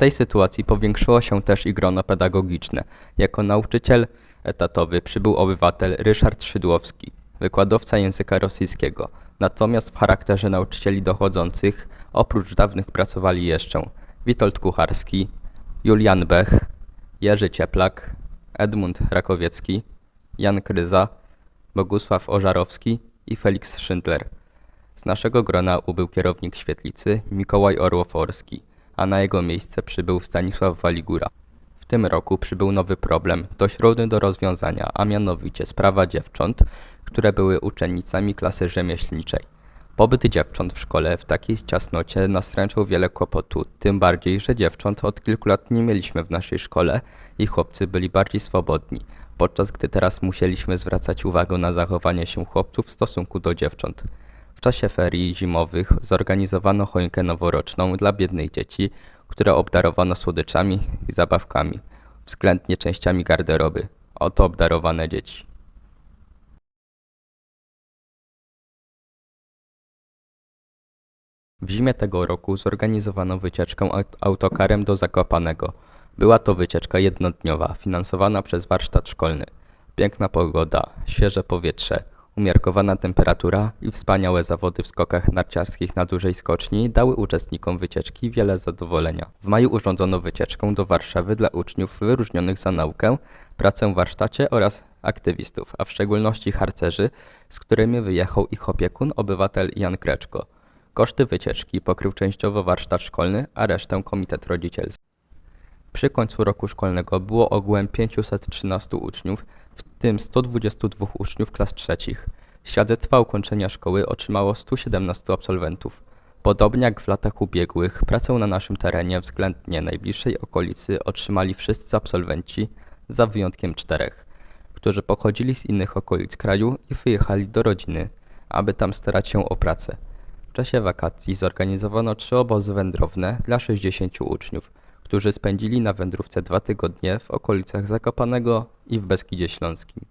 tej sytuacji powiększyło się też i grono pedagogiczne. Jako nauczyciel etatowy przybył obywatel Ryszard Szydłowski, wykładowca języka rosyjskiego. Natomiast w charakterze nauczycieli dochodzących oprócz dawnych pracowali jeszcze Witold Kucharski, Julian Bech, Jerzy Cieplak, Edmund Rakowiecki, Jan Kryza, Bogusław Ożarowski i Felix Schindler. Z naszego grona ubył kierownik świetlicy Mikołaj Orłoforski, a na jego miejsce przybył Stanisław Waligura. W tym roku przybył nowy problem, dość trudny do rozwiązania, a mianowicie sprawa dziewcząt, które były uczennicami klasy rzemieślniczej. Pobyt dziewcząt w szkole w takiej ciasnocie nastręczył wiele kłopotu, tym bardziej, że dziewcząt od kilku lat nie mieliśmy w naszej szkole i chłopcy byli bardziej swobodni, podczas gdy teraz musieliśmy zwracać uwagę na zachowanie się chłopców w stosunku do dziewcząt. W czasie ferii zimowych zorganizowano choinkę noworoczną dla biednych dzieci, które obdarowano słodyczami i zabawkami, względnie częściami garderoby. Oto obdarowane dzieci. W zimie tego roku zorganizowano wycieczkę aut- autokarem do Zakopanego. Była to wycieczka jednodniowa, finansowana przez warsztat szkolny. Piękna pogoda, świeże powietrze, umiarkowana temperatura i wspaniałe zawody w skokach narciarskich na dużej skoczni dały uczestnikom wycieczki wiele zadowolenia. W maju urządzono wycieczkę do Warszawy dla uczniów wyróżnionych za naukę, pracę w warsztacie oraz aktywistów, a w szczególności harcerzy, z którymi wyjechał ich opiekun, obywatel Jan Kreczko. Koszty wycieczki pokrył częściowo warsztat szkolny, a resztę komitet rodzicielski. Przy końcu roku szkolnego było ogółem 513 uczniów, w tym 122 uczniów klas trzecich. Świadectwa ukończenia szkoły otrzymało 117 absolwentów. Podobnie jak w latach ubiegłych, pracę na naszym terenie względnie najbliższej okolicy otrzymali wszyscy absolwenci, za wyjątkiem czterech, którzy pochodzili z innych okolic kraju i wyjechali do rodziny, aby tam starać się o pracę. W czasie wakacji zorganizowano trzy obozy wędrowne dla 60 uczniów, którzy spędzili na wędrówce dwa tygodnie w okolicach Zakopanego i w Beskidzie Śląskim.